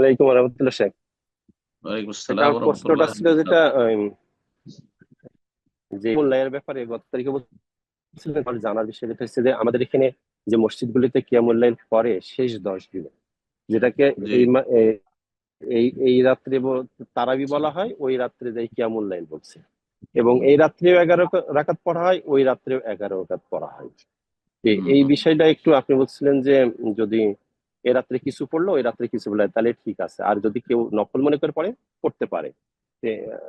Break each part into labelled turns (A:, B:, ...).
A: আলাইকুম রহমতুল্লাহ শেখ।
B: ওয়ালাইকুম আসসালাম
A: প্রশ্নটা ছিল যেটা যে মূল্যায়ের ব্যাপারে গত তারিখে বলছিলেন জানার বিষয় যেটা হচ্ছে যে আমাদের এখানে যে মসজিদগুলিতে কিয়ামুল্লাইল পরে শেষ দশ দিনে যেটাকে এই এই রাত্রে তারাবি বলা হয় ওই রাত্রে যাই কিয়ামুল্লাইল বলছে। এবং এই রাত্রেও এগারো রাকাত পড়া হয় ওই রাত্রেও এগারো রাকাত পড়া হয়। এই বিষয়টা একটু আপনি বলছিলেন যে যদি এ রাত্রে কিছু পড়ল ওই রাত্রে কিছু বলে তাহলে ঠিক আছে। আর যদি কেউ নকল মনে করে পড়ে পড়তে পারে।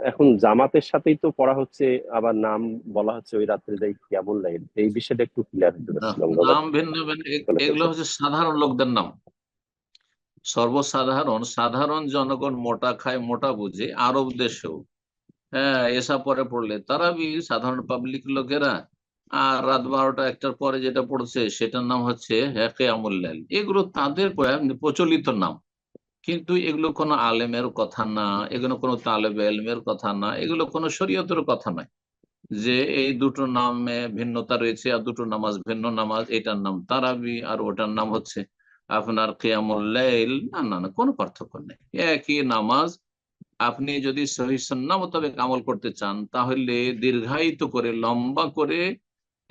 A: এখন জামাতের সাথেই তো পড়া হচ্ছে আবার নাম বলা হচ্ছে ওই রাত্রে যাই কিয়ামুল লাইল এই বিষয়টা একটু ক্লিয়ার হতে
B: নাম ভিন্ন এগুলো হচ্ছে সাধারণ লোকদের নাম। সর্বসাধারণ সাধারণ জনগণ মোটা খায় মোটা বুঝে আরব দেশেও। হ্যাঁ এসা পরে পড়লে। তারা বি সাধারণ পাবলিক লোকেরা আর রাত বারোটা একটার পরে যেটা পড়ছে সেটার নাম হচ্ছে হেকে আমুল্লাল এগুলো তাদের প্রচলিত নাম। কিন্তু এগুলো কোনো আলেমের কথা না, এগুলো কোনো তালেবে এলমের কথা না, এগুলো কোনো শরীয়তের কথা নয়। যে এই দুটো নামে ভিন্নতা রয়েছে আর দুটো নামাজ ভিন্ন নামাজ, এটার নাম তারাবি আর ওটার নাম হচ্ছে আপনার কিয়ামুল্লাইল না না না, কোনো পার্থক্য নেই। একই নামাজ আপনি যদি সহি সন্না মোতাবেক আমল করতে চান, তাহলে দীর্ঘায়িত করে, লম্বা করে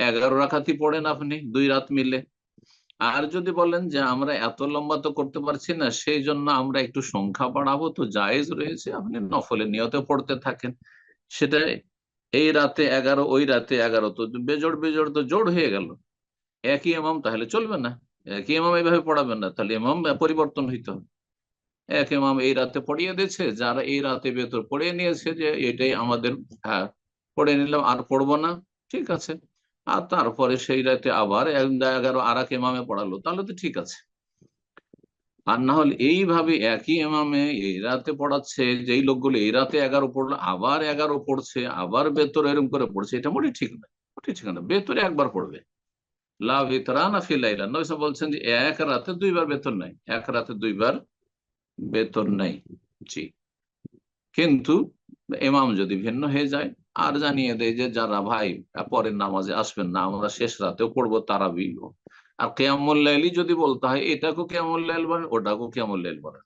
B: এগারো রাখাতি পড়েন আপনি, দুই রাত মিলে। আর যদি বলেন যে আমরা এত লম্বা তো করতে পারছি না, সেই জন্য আমরা একটু সংখ্যা বাড়াবো তো জায়েজ রয়েছে, আপনি নফলে নিয়তে পড়তে থাকেন। সেটা এই রাতে এগারো, ওই রাতে এগারো, তো বেজোড় বেজোড় তো জোড় হয়ে গেল। একই এমাম তাহলে চলবে না। একই এমাম এইভাবে পড়াবেন না, তাহলে এমাম পরিবর্তন হইতে হবে। এক এমাম এই রাতে পড়িয়ে দিয়েছে, যারা এই রাতে ভেতর পড়িয়ে নিয়েছে যে এটাই আমাদের হ্যাঁ পড়ে নিলাম, আর পড়ব না, ঠিক আছে। আর তারপরে সেই রাতে আবার এগারো আর এক ইমামে পড়ালো, তাহলে তো ঠিক আছে। আর না হলে এইভাবে একই এমামে এই রাতে পড়াচ্ছে, যেই লোকগুলো এই রাতে এগারো পড়ল, আবার এগারো পড়ছে, আবার বেতর এরকম করে পড়ছে, এটা মোটেই ঠিক না মোটেই ঠিক না বেতরে একবার পড়বে। লা ভিতরানা ফিলাইলা নবী সাল্লাল্লাহু বলছেন যে এক রাতে দুইবার বেতন নাই, এক রাতে দুইবার বেতন নাই, জি। কিন্তু এমাম যদি ভিন্ন হয়ে যায় আর জানিয়ে দেয় যে যারা ভাই পরের নামাজে আসবেন না, আমরা শেষ রাতেও পড়ব তারাবি আর কেয়ামুল্লাইলি যদি বলতে হয়, এটাকেও কেয়ামুল্লাইল বলেন ওটাকেও কেয়ামুল্লাইল বলেন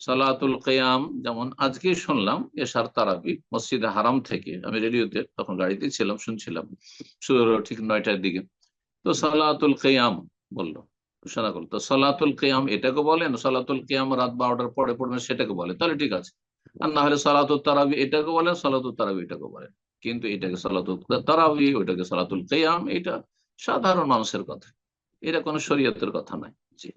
B: সালাতুল কেয়াম, যেমন আজকে শুনলাম, এশার তারাবি, মসজিদে হারাম থেকে, আমি রেডিওতে তখন গাড়িতে ছিলাম, শুনছিলাম শুরু ঠিক নয়টার দিকে। তো সালাতুল কেয়াম বলল, ঘোষণা করল। তো সালাতুল কেয়াম এটাকে বলেন? সালাতুল কেয়াম রাত বারোটার পরে পড়বেন, সেটাকে বলে। তাহলে ঠিক আছে। আর না হলে সালাতুল তারাবি এটাকে বলেন সালাতুল তারাবি এটাকে বলেন। কিন্তু এটাকে সালাতুল তারাবি, ওইটাকে সালাতুল কেয়াম, এটা সাধারণ মানুষের কথা। এটা কোনো শরীয়তের কথা নয়। জি